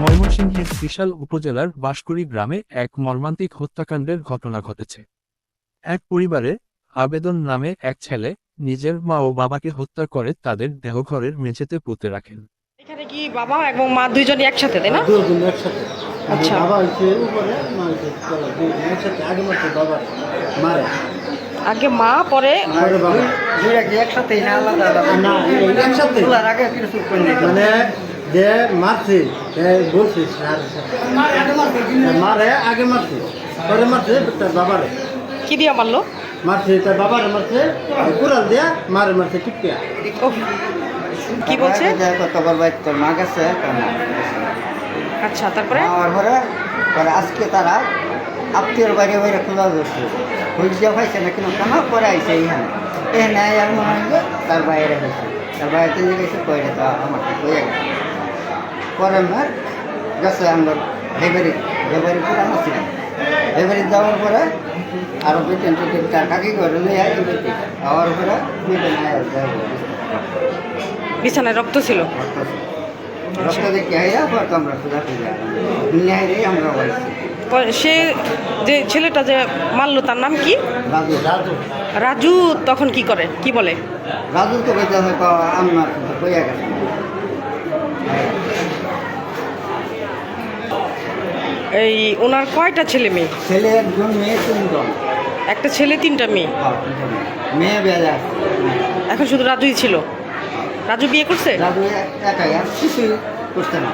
বরিশাল উপজেলার বাঁশকুড়ি গ্রামে এক মর্মান্তিক হত্যাকাণ্ডের ঘটনা ঘটেছে। এক পরিবারে আবেদন নামে এক ছেলে নিজের মা ও বাবাকে হত্যা করে তাদের দেহঘরের মেঝেতে পুঁতে রাখেন। এখানে কি বাবা এবং মা দুইজনই একসাথে তাই না? দুজন একসাথে। আচ্ছা। বাবা হচ্ছে উপরে মা হচ্ছে তলায়, দুজন একসাথে। আগে মারছে বাবা মারে। আগে মা পরে পরে বাবা। দুইটা কি একসাথে না আলাদা আলাদা? না এই একসাথে। তোলার আগে কিছু করে মানে যে মারছে বলছে। মারে আগে মারছে পরে মারছে তার বাবারে। কি দিয়ে মারলো? মারছে তার বাবারে মারছে কুড়াল দিয়া মারে মারছে টিপিয়া কি বলছে? কতবার বাইক তোর মা গেছে আচ্ছা তারপরে? আমার ঘরে পরে আজকে তারা আত্মীয়র বাইরে বাইরে খোলা ধরছে খুঁজে পাইছে না কিন্তু কেন পরে আইছে এইখানে এখানে আর মনে হয় তার বাইরে হয়েছে। তার বাইরে গেছে কইরে তো আমার তো কইয়া গেছে। পরে আমার গেছে আমার হেবারি হেবারি পুরানো ছিল হেবারি যাওয়ার পরে আরও বেটেন টেটেন তার কাকি করে নিয়ে বেটে যাওয়ার পরে যাব বিছানায় রক্ত ছিল? রক্ত দেখে আইয়া পর তো আমরা রে আমরা বলছি। সে যে ছেলেটা যে মারলো তার নাম কি? রাজু। রাজু। রাজু তখন কি করে? কি বলে? রাজু তো কইতে হয় আমার কইয়া গেছে এই ওনার কয়টা ছেলে মেয়ে? ছেলে একজন মেয়ে তিনজন। একটা ছেলে তিনটা মেয়ে? হ্যাঁ, মেয়ে। বেলা এখন শুধু রাজুই ছিল? রাজু বিয়ে করছে? রাজু এক- একাই আর কিছুই করছে না।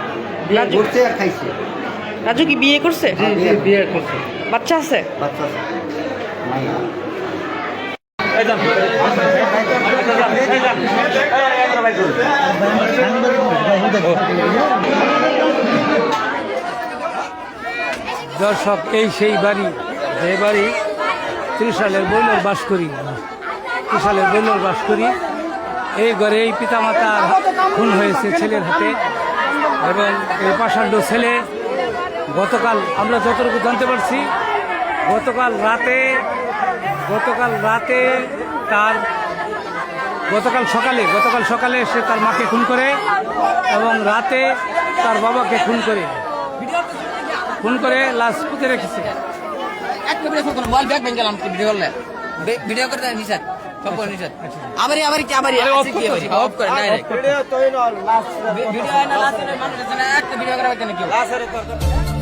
রাজু- করছে আর খাইছে। রাজু কি বিয়ে করছে? বিয়ে করছে। বাচ্চা আছে? বাচ্চা আছে। মাইয়া দর্শক, এই সেই বাড়ি, যে বাড়ি ত্রিশালের বইলের বাস করি। ত্রিশালের বইলের বাস করি। এই ঘরে এই পিতামাতা খুন হয়েছে ছেলের হাতে। এবং এই পাষাণ্ড ছেলে, গতকাল আমরা যতটুকু জানতে পারছি, গতকাল রাতে গতকাল রাতে তার, গতকাল সকালে গতকাল সকালে সে তার মাকে খুন করে এবং রাতে তার বাবাকে খুন করে। খুন করে লাশ পুঁতে রেখেছে? একটা ভিডিও করতে মোবাইল ব্যাগ ভেঙে গেলাম ভিডিও করলে। ভিডিও করতে নিষেধ সব করে নিষেধ আবার আবার কি আবার অফ করে অফ করে নাই ভিডিও না লাস্ট ভিডিও না লাস্ট মানুষ একটা ভিডিও করা কি